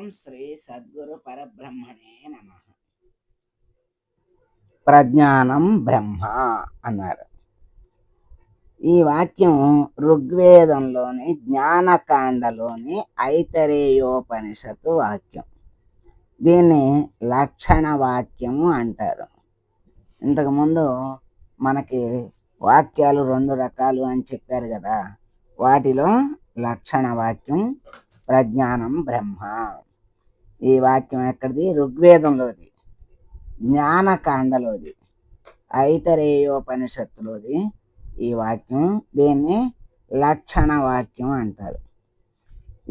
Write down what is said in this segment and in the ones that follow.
ఓం శ్రీ సద్గురు పరబ్రహ్మణే నమ. ప్రజ్ఞానం బ్రహ్మ అన్నారు. ఈ వాక్యం ఋగ్వేదంలోని జ్ఞానకాండలోని ఐతరేయోపనిషత్తు వాక్యం. దీన్ని లక్షణ వాక్యము అంటారు. ఇంతకుముందు మనకి వాక్యాలు రెండు రకాలు అని చెప్పారు కదా వాటిలో లక్షణ వాక్యం ప్రజ్ఞానం బ్రహ్మ. ఈ వాక్యం ఎక్కడిది? ఋగ్వేదంలోది జ్ఞానకాండలోది ఐతరేయోపనిషత్తులోది ఈ వాక్యం. దీన్ని లక్షణ వాక్యం అంటారు.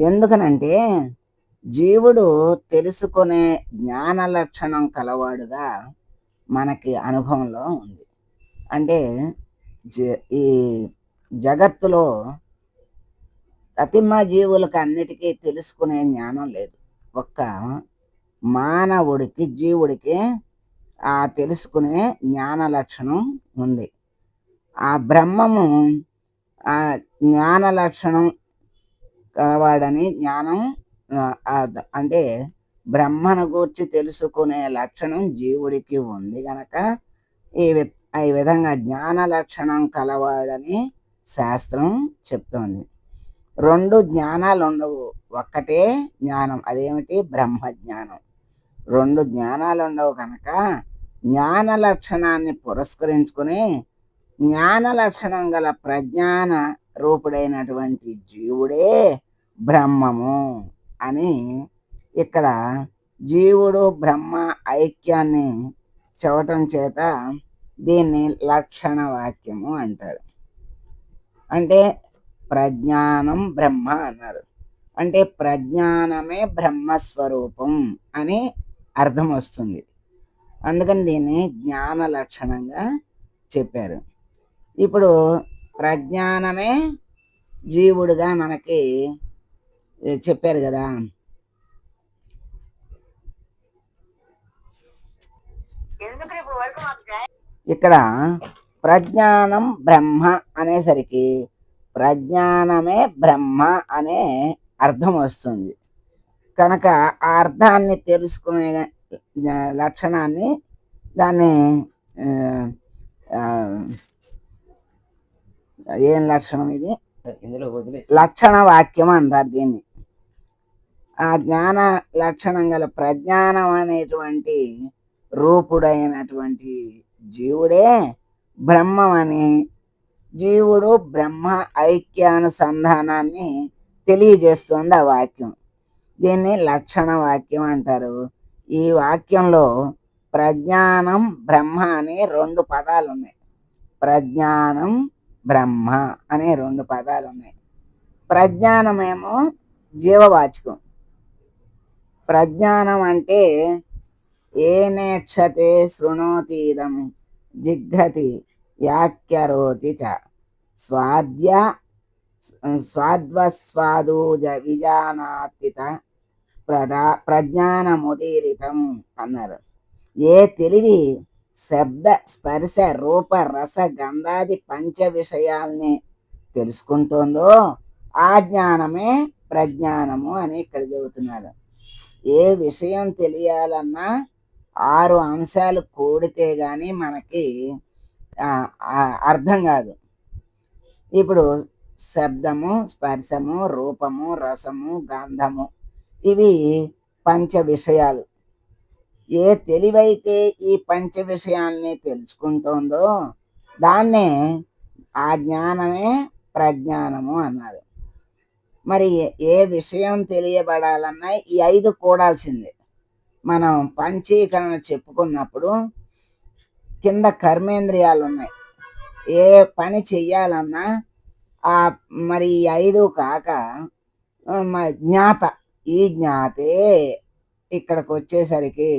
ఎందుకనంటే జీవుడు తెలుసుకునే జ్ఞాన లక్షణం కలవాడుగా మనకి అనుభవంలో ఉంది. అంటే జ- ఈ జగత్తులో అతిమ జీవులకు అన్నిటికీ తెలుసుకునే జ్ఞానం లేదు. ఒక మానవుడికి జీవుడికి ఆ తెలుసుకునే జ్ఞాన లక్షణం ఉంది. ఆ బ్రహ్మము ఆ జ్ఞాన లక్షణం కలవాడని జ్ఞానం అంటే బ్రహ్మను గూర్చి తెలుసుకునే లక్షణం జీవుడికి ఉంది గనక ఈ వి- ఈ విధంగా జ్ఞాన లక్షణం కలవాడని శాస్త్రం చెప్తోంది. రెండు జ్ఞానాలు ఉండవు ఒక్కటే జ్ఞానం. అదేమిటి? బ్రహ్మ జ్ఞానం రెండు జ్ఞానాలు ఉండవు కనుక జ్ఞాన లక్షణాన్ని పురస్కరించుకుని జ్ఞాన లక్షణం గల ప్రజ్ఞాన రూపుడైనటువంటి జీవుడే బ్రహ్మము అని ఇక్కడ జీవుడు బ్రహ్మ ఐక్యాన్ని చెవటం చేత దీన్ని లక్షణ వాక్యము అంటారు. అంటే ప్రజ్ఞానం బ్రహ్మ అన్నారు. అంటే ప్రజ్ఞానమే బ్రహ్మస్వరూపం అని అర్థం వస్తుంది. అందుకని దీన్ని జ్ఞాన లక్షణంగా చెప్పారు. ఇప్పుడు ప్రజ్ఞానమే జీవుడుగా మనకి చెప్పారు కదా. ఇక్కడ ప్రజ్ఞానం బ్రహ్మ అనేసరికి ప్రజ్ఞానమే బ్రహ్మ అనే అర్థం వస్తుంది. కనుక ఆ అర్థాన్ని తెలుసుకునే లక్షణాన్ని దాన్ని ఏం లక్షణం ఇది? లక్షణ వాక్యం అంటారు దీన్ని. ఆ జ్ఞాన లక్షణం గల ప్రజ్ఞానం అనేటువంటి రూపుడైనటువంటి జీవుడే బ్రహ్మమని జీవుడు బ్రహ్మ ఐక్యానుసంధానాన్ని తెలియజేస్తుంది ఆ వాక్యం. దీన్ని లక్షణ వాక్యం అంటారు. ఈ వాక్యంలో ప్రజ్ఞానం బ్రహ్మ అనే రెండు పదాలు ఉన్నాయి ప్రజ్ఞానం బ్రహ్మ అనే రెండు పదాలు ఉన్నాయి ప్రజ్ఞానమేమో జీవవాచకం. ప్రజ్ఞానం అంటే ఏ నేక్షతే శృణోతీదం జిఘ్రతి. వ్యాఖ్యరోతి చ. స్వాద్య స్వాద్వస్వాదూజ విజానాతిత ప్రదా ప్రజ్ఞానముదీరితం అన్నారు. ఏ తెలివి శబ్ద స్పర్శ రూప రస గంధాది పంచ విషయాల్ని తెలుసుకుంటుందో ఆ జ్ఞానమే ప్రజ్ఞానము అని ఇక్కడ చెబుతున్నారు. ఏ విషయం తెలియాలన్నా ఆరు అంశాలు కూడితే కానీ మనకి అర్థం కాదు. ఇప్పుడు శబ్దము స్పర్శము రూపము రసము గంధము ఇవి పంచ విషయాలు. ఏ తెలివైతే ఈ పంచ విషయాల్ని తెలుసుకుంటుందో దాన్నే ఆ జ్ఞానమే ప్రజ్ఞానము అన్నారు. మరి ఏ- ఏ విషయం తెలియబడాలన్నా ఈ ఐదు కూడాల్సిందే. మనం పంచీకరణ చెప్పుకున్నప్పుడు కింద కర్మేంద్రియాలు ఉన్నాయి ఏ పని చెయ్యాలన్నా ఆ మరి ఈ ఐదు కాక జ్ఞాత ఈ జ్ఞాతే ఇక్కడికి వచ్చేసరికి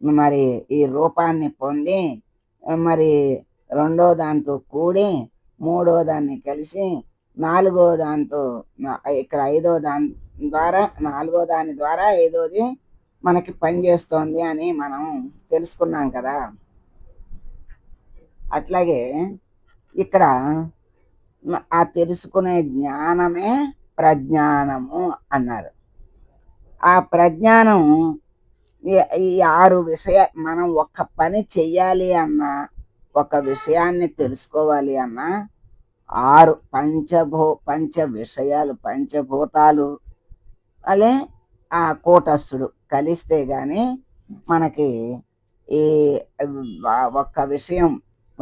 మరి ఈ రూపాన్ని పొంది మరి రెండో దాంతో కూడి మూడో దాన్ని కలిసి నాలుగో దాంతో ఇక్కడ ఐదో దాని ద్వారా నాలుగో దాని ద్వారా ఐదోది మనకి పనిచేస్తోంది అని మనం తెలుసుకున్నాం కదా. అట్లాగే ఇక్కడ ఆ తెలుసుకునే జ్ఞానమే ప్రజ్ఞానము అన్నారు. ఆ ప్రజ్ఞానం ఈ- ఆరు విషయ మనం ఒక పని చెయ్యాలి అన్న ఒక విషయాన్ని తెలుసుకోవాలి అన్నా ఆరు పంచభూ పంచ విషయాలు పంచభూతాలు అలే ఆ కూటస్థుడు కలిస్తే కానీ మనకి ఈ ఒక్క విషయం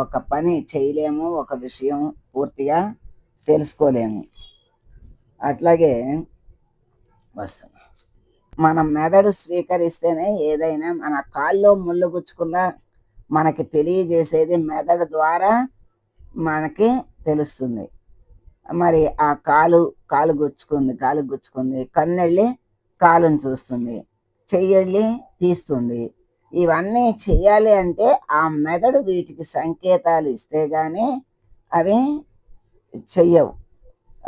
ఒక పని చేయలేము ఒక విషయం పూర్తిగా తెలుసుకోలేము. అట్లాగే వస్తుంది మన మెదడు స్వీకరిస్తేనే ఏదైనా మన కాల్లో ముళ్ళు గుచ్చుకున్నా మనకి తెలియజేసేది మెదడు ద్వారా మనకి తెలుస్తుంది. మరి ఆ కాలు కాలు గుచ్చుకుంది కాలు గుచ్చుకుంది కన్నెళ్ళి కాలుని చూస్తుంది చెయ్యళ్ళి తీస్తుంది. ఇవన్నీ చేయాలి అంటే ఆ మెదడు వీటికి సంకేతాలు ఇస్తే కానీ అవి చెయ్యవు.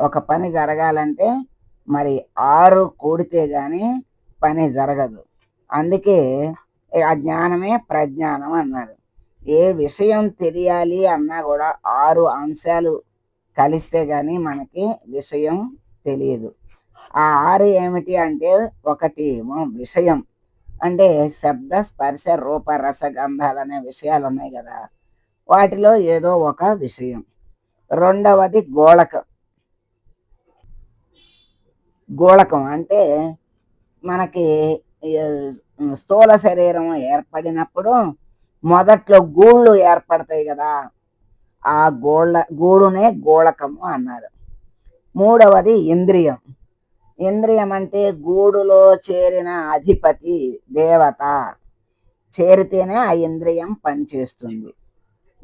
ఒక పని జరగాలంటే మరి ఆరు కూడితే కానీ పని జరగదు. అందుకే ఆ జ్ఞానమే ప్రజ్ఞానం అన్నారు. ఏ విషయం తెలియాలి అన్నా కూడా ఆరు అంశాలు కలిస్తే కానీ మనకి విషయం తెలియదు. ఆ ఆరు ఏమిటి అంటే ఒకటి ఏమో విషయం. అంటే శబ్ద స్పర్శ రూప రసగంధాలు అనే విషయాలు ఉన్నాయి కదా. వాటిలో ఏదో ఒక విషయం. రెండవది గోళకం. గోళకం అంటే మనకి స్థూల శరీరం ఏర్పడినప్పుడు మొదట్లో గూళ్ళు ఏర్పడతాయి కదా. ఆ గోళ్ళ గూడునే గోళకము అన్నారు. మూడవది ఇంద్రియం. ఇంద్రియం అంటే గూడులో చేరిన అధిపతి దేవత. చేరితేనే ఆ ఇంద్రియం పనిచేస్తుంది.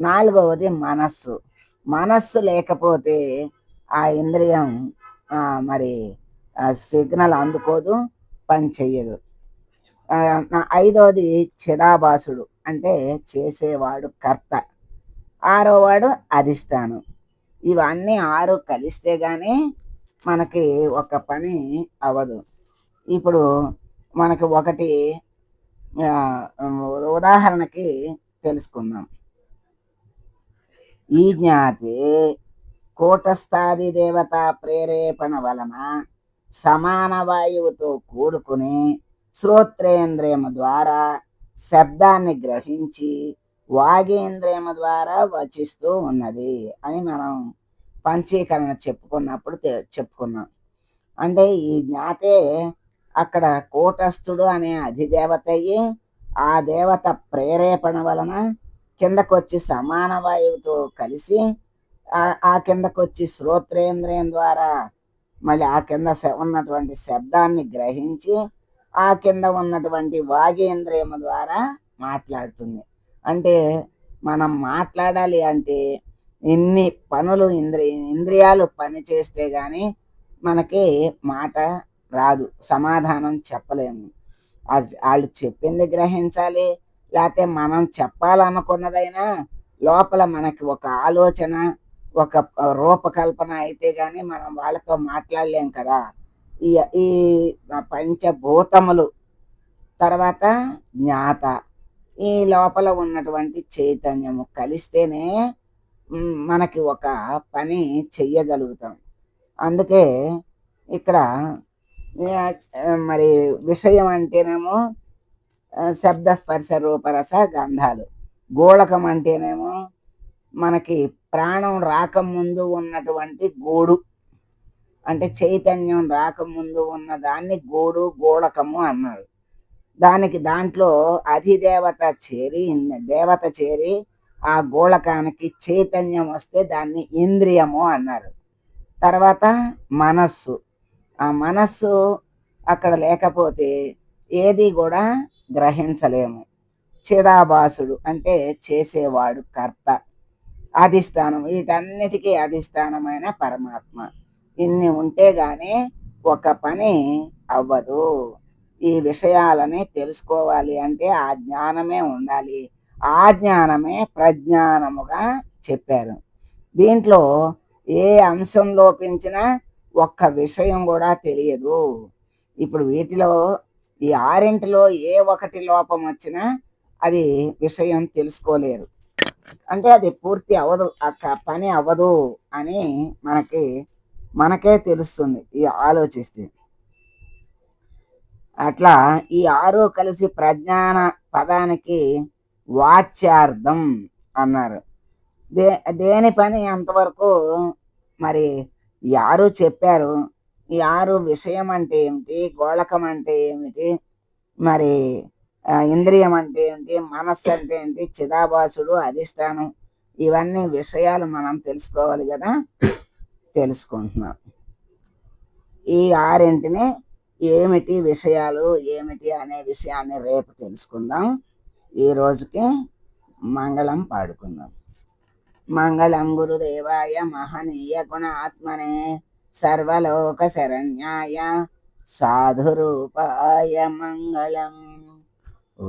నాలుగవది మనస్సు. మనస్సు లేకపోతే ఆ ఇంద్రియం మరి సిగ్నల్ అందుకోదు పని చెయ్యదు. ఐదవది చిదాభాసుడు. అంటే చేసేవాడు కర్త. ఆరోవాడు అధిష్టానం. ఇవన్నీ ఆరు కలిస్తే గానీ మనకి ఒక పని అవ్వదు ఇప్పుడు మనకి ఒకటి ఉదాహరణకి తెలుసుకుందాం. ఈ జ్ఞాతి కూటస్థాది దేవత ప్రేరేపణ వలన సమాన వాయువుతో కూడుకుని శ్రోత్రేంద్రియము ద్వారా శబ్దాన్ని గ్రహించి వాగేంద్రియము ద్వారా వచిస్తూ ఉన్నది అని మనం పంచీకరణ చెప్పుకున్నప్పుడు చెప్పుకున్నాం. అంటే ఈ జ్ఞాతే అక్కడ కూటస్థుడు అనే అధిదేవత అయ్యి ఆ దేవత ప్రేరేపణ వలన కిందకొచ్చి సమాన వాయువుతో కలిసి ఆ- కిందకొచ్చి శ్రోత్రేంద్రియం ద్వారా మళ్ళీ ఆ కింద ఉన్నటువంటి శబ్దాన్ని గ్రహించి ఆ కింద ఉన్నటువంటి వాగేంద్రియము ద్వారా మాట్లాడుతుంది. అంటే మనం మాట్లాడాలి అంటే ఇన్ని పనులు ఇంద్రియ ఇంద్రియాలు పని చేస్తే గాని మనకి మాట రాదు సమాధానం చెప్పలేము. అది వాళ్ళు చెప్పింది గ్రహించాలి లేకపోతే మనం చెప్పాలనుకున్నదైనా లోపల మనకి ఒక ఆలోచన ఒక రూపకల్పన అయితే కానీ మనం వాళ్ళతో మాట్లాడలేం కదా. ఈ ఈ పంచభూతములు తర్వాత జ్ఞాత ఈ లోపల ఉన్నటువంటి చైతన్యము కలిస్తేనే మనకి ఒక పని చెయ్యగలుగుతాం. అందుకే ఇక్కడ మరి విషయం అంటేనేమో శబ్ద స్పర్శ రూపరస గంధాలు. గోళకం అంటేనేమో మనకి ప్రాణం రాకముందు ఉన్నటువంటి గోడు. అంటే చైతన్యం రాకముందు ఉన్న దాన్ని గోడు గోళకము అన్నారు. దానికి దాంట్లో అధిదేవత చేరి దేవత చేరి ఆ గోళకానికి చైతన్యం వస్తే దాన్ని ఇంద్రియము అన్నారు. తర్వాత మనస్సు. ఆ మనస్సు అక్కడ లేకపోతే ఏది కూడా గ్రహించలేము. చిదాభాసుడు అంటే చేసేవాడు కర్త. అధిష్టానం. వీటన్నిటికీ అధిష్టానమైన పరమాత్మ. ఇన్ని ఉంటే గానే ఒక పని అవ్వదు. ఈ విషయాలని తెలుసుకోవాలి అంటే ఆ జ్ఞానమే ఉండాలి. ఆ జ్ఞానమే ప్రజ్ఞానముగా చెప్పారు. దీంట్లో ఏ అంశం లోపించినా ఒక్క విషయం కూడా తెలియదు. ఇప్పుడు వీటిలో ఈ ఆరింటిలో ఏ ఒకటి లోపం వచ్చినా అది విషయం తెలుసుకోలేరు. అంటే అది పూర్తి అవ్వదు అక్క పని అవ్వదు అని మనకి మనకే తెలుస్తుంది ఈ ఆలోచిస్తే. అట్లా ఈ ఆరు కలిసి ప్రజ్ఞాన పదానికి వాచ్యార్థం అన్నారు. దే దేని పని అంతవరకు మరి యారు చెప్పారు? యారు విషయం అంటే ఏమిటి? గోళకం అంటే ఏమిటి? మరి ఇంద్రియం అంటే ఏంటి మనస్సు అంటే ఏంటి చిదాభాసుడు అధిష్టానం ఇవన్నీ విషయాలు మనం తెలుసుకోవాలి కదా? తెలుసుకుంటున్నాం. ఈ ఆరింటిని ఏమిటి విషయాలు? ఏమిటి అనే విషయాన్ని రేపు తెలుసుకుందాం. ఈ రోజుకి మంగళం పాడుకుందాం. మంగళం గురుదేవాయ మహనీయ గుణ ఆత్మనే సర్వలోక శరణ్యాయ సాధురూపాయ మంగళం. ఓ